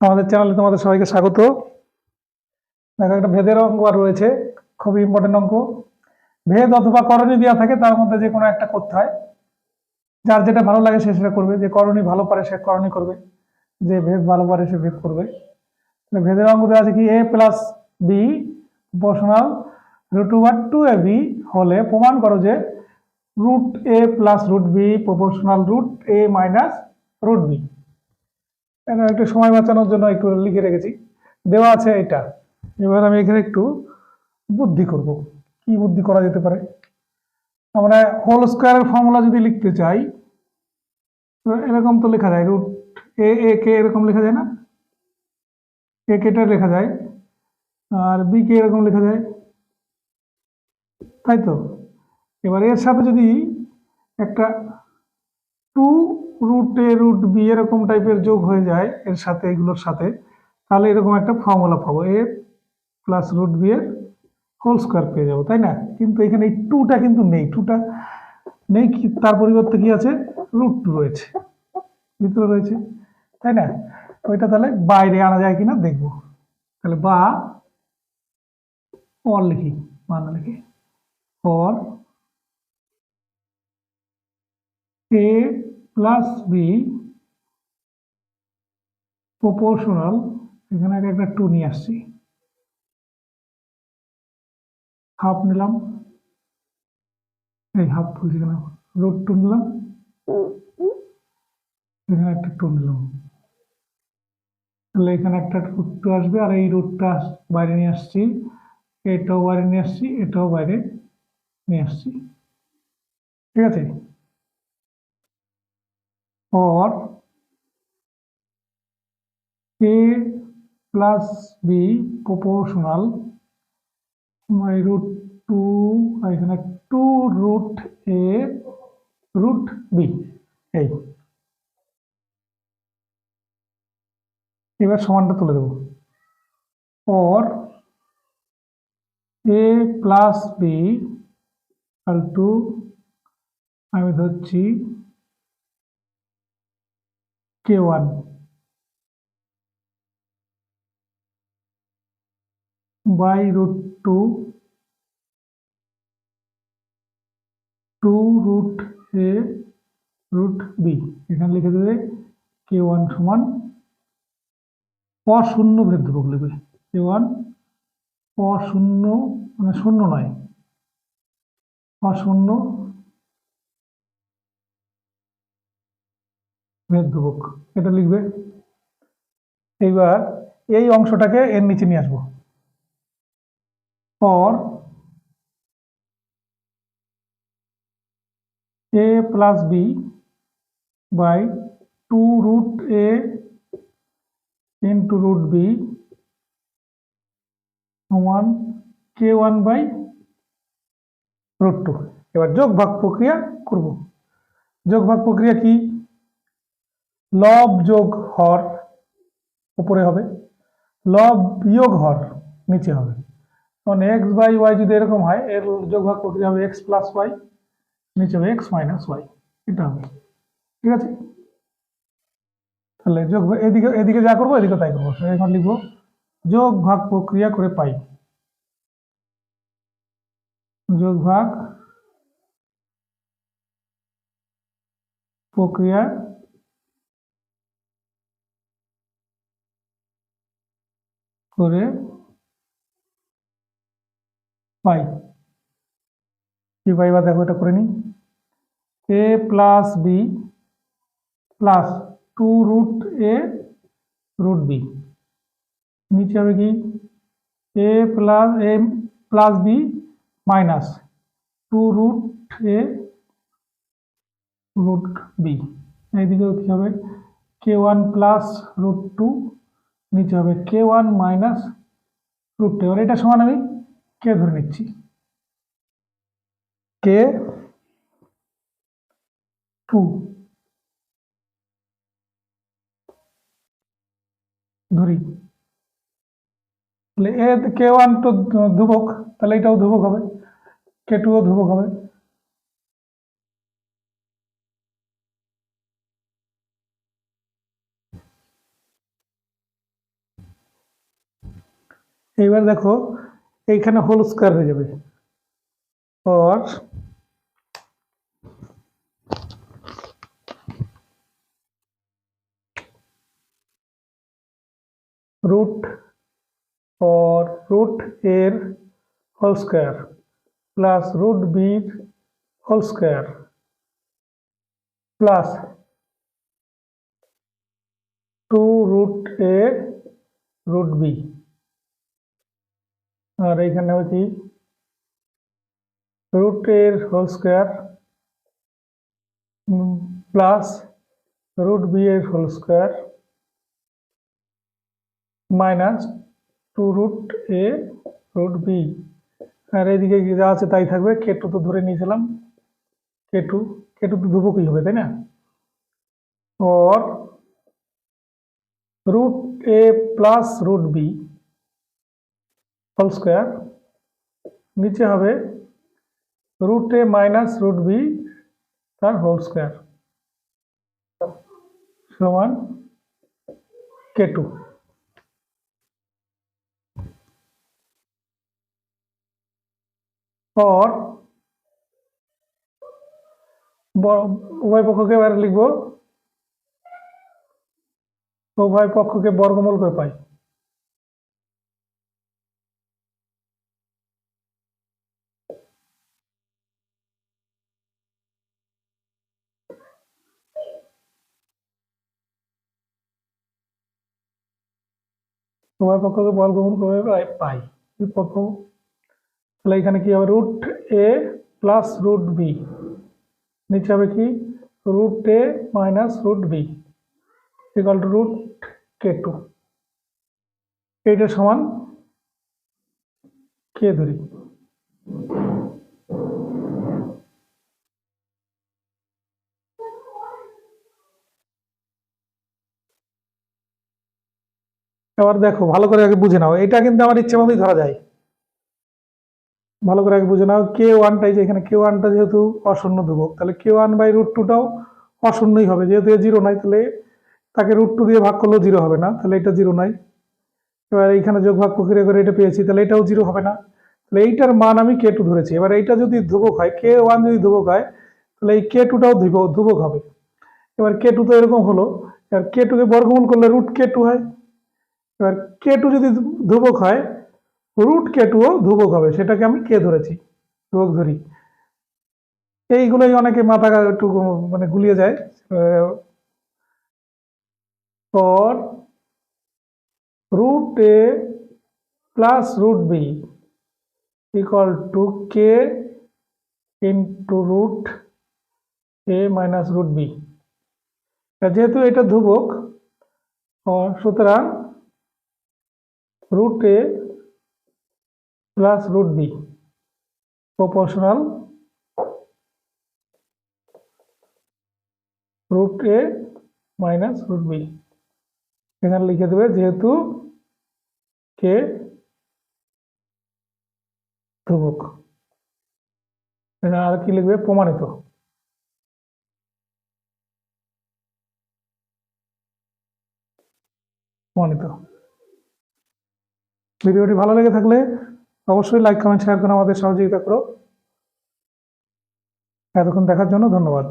আমাদের চ্যানেলে তোমাদের সবাইকে স্বাগত। দেখো, একটা ভেদের অঙ্ক আর রয়েছে, খুবই ইম্পর্টেন্ট অঙ্ক ভেদ অথবা করণী দেওয়া থাকে, তার মধ্যে যে কোনো একটা করতে হয়। যার যেটা ভালো লাগে সে সেটা করবে, যে করণী ভালো পারে সে করণী করবে, যে ভেদ ভালো পারে সে ভেদ করবে। ভেদের অঙ্ক দেওয়া আছে কি? A plus b proportional root over two a b হলে প্রমাণ করো যে root a plus root b proportional root a minus root b একটু সময় বাঁচানোর জন্য একটু লিখে রেখেছি। দেওয়া আছে এটা। এবার আমি এখানে একটু বুদ্ধি করব। কি বুদ্ধি করা যেতে পারে? আমরা হোল স্কোয়ারের ফর্মুলা যদি লিখতে চাই এরকম তো লেখা যায়। রুট এ এ কে এরকম লেখা যায় না? এ কেটা লেখা যায়। আর বি কে এরকম লেখা যায়। তাই তো? এবার এর সাথে যদি একটা two root a root b এরকম টাইপের যোগ হয়ে যায় এর সাথে, এগুলোর সাথে, তাহলে এরকম একটা ফর্মুলা পাবো। এ প্লাস রুট বি এর হোল স্কোয়ার পেয়ে যাব, তাই না? কিন্তু এখানে এই টুটা কিন্তু নেই টুটা নেই কি, তার পরিবর্তে কি আছে? রুট টু রয়েছে, ভিতরে রয়েছে, তাই না? ওইটা তাহলে বাইরে আনা যায় কিনা দেখব। তাহলে বা অর লিখি বাংলা লিখি। Or a plus b proportional এখানে আগে একটা টু নিয়ে আসছি। হাফ নিলাম। এই হাফ বলছি কেন রুট টু নিলাম। এখানে একটা টু নিলাম। তাহলে এখানে একটা টু আসবে আর এই রুটটা বাইরে নিয়ে আসছি। এটাও বাইরে নিয়ে আসছি, এটাও বাইরে নিয়ে আসছি। ঠিক আছে? और a plus b proportional my root 2 এখানে 2 root a root b এই এবার সমানটা তুলে দেব or a plus b equal to আমি ধরছি k one by root two two root a root b. এখানে লিখে দেবে কে ওয়ান সমান অশূন্য ভেদ্যপক লিখবে। কে ওয়ান অশূন্য মানে শূন্য নয়, অশূন্য ভেদ্যপক এটা লিখবে। এইবার এই অংশটাকে এর নিচে নিয়ে আসব। or a plus b by 2 root a into root b সমান k one by root two. এবার যোগ ভাগ প্রক্রিয়া করব। যোগ ভাগ প্রক্রিয়া কি? লব যোগ হর উপরে হবে। লব বিয়োগ হর নিচে হবে। তখন এক্স বাই ওয়াই যদি এরকম হয়, এর যোগভাগ প্রক্রিয়া হবে এক্স প্লাস ওয়াই নিচে হবে এক্স মাইনাস ওয়াই এটা হবে। ঠিক আছে? তাহলে যোগ এদিকে এদিকে যা করব, এদিকে তাই করব। এখন লিখব যোগ ভাগ প্রক্রিয়া করে পাই। যোগ ভাগ প্রক্রিয়া করে পাই। কি পাই বা দেখো এটা করে নিই। A plus b plus two root a root b নিচে হবে কি? A plus a plus b minus two root a root b এইদিকেও কি হবে? K one plus root two নিচে হবে k one minus root two এবার এটা সমান আমি কে ধরে নিচ্ছি। কে টু ধরি। তাহলে এ কে ওয়ান তো ধ্রুবক তাহলে এটাও ধ্রুবক হবে। কে টুও ধ্রুবক হবে। এইবার দেখো, এইখানে হোল স্কোয়ার হয়ে যাবে। or root or root এর হোল স্কোয়ার প্লাস রুট বির whole square plus two root a root b আর এইখানে হবে কি রুট এর whole square plus root b এর whole square minus two root a root b. আর এদিকে যা আছে তাই থাকবে, কে টু তো ধরে নিয়েছিলাম, কে টু কে টু তো ধ্রুবকই হবে, তাই না? ওর root a plus root b whole square নিচে হবে root a minus root b তার হোল স্কোয়ার সমান কে টু और উভয় পক্ষকে এবার লিখব, উভয় পক্ষকে বর্গমূল করে পাই। উভয় পক্ষকে বর্গমূল করে পাই- পাই পক্ষ তাহলে এখানে কি হবে? Root a plus root b নিচে হবে কি? Root a minus root b equal to root k two এইটা সমান কে ধরি এবার দেখো, ভালো করে আগে বুঝে নাও। এটা কিন্তু আমার ইচ্ছে মতোই ধরা যায়। ভালো করে আগে বুঝে নাও কে ওয়ানটাই যে এখানে কে ওয়ানটা যেহেতু অশূন্য ধ্রুবক, তাহলে কে ওয়ান বাই রুট টুটাও অশূন্যই হবে। যেহেতু এ জিরো নাই, তাহলে তাকে রুট টু দিয়ে ভাগ করলেও জিরো হবে না, তাহলে এটা জিরো নাই। এবার এইখানে যোগ ভাগ প্রক্রিয়া করে এটা পেয়েছি, তাহলে এটাও জিরো হবে না। তাহলে এইটার মান আমি কে টু ধরেছি। এবার এইটা যদি ধ্রুবক হয় কে ওয়ান যদি ধ্রুবক হয়, তাহলে এই কে টুটাও ধ্রুবক ধ্রুবক হবে। এবার কে টু তো এরকম হলো। এবার কে টুকে বর্গমূল করলে রুট কে টু হয়। এবার কে টু যদি ধ্রুবক হয় রুট কে টুও ধ্রুবক হবে। সেটাকে আমি কে ধরেছি, ধ্রুবক ধরি। এইগুলোই অনেকে মাথা একটু মানে গুলিয়ে যায়। For root a plus root b equal to k into root a minus root b যেহেতু এটা ধ্রুবক সুতরাং root a plus root b proportional root a minus root b এখানে লিখে দেবে যেহেতু কে ধ্রুবক। এখানে আর কি লিখবে? প্রমাণিত। প্রমাণিত। ভিডিওটি ভালো লেগে থাকলে অবশ্যই লাইক কমেন্ট শেয়ার করে আমাদের সহযোগিতা করো। এতক্ষণ দেখার জন্য ধন্যবাদ।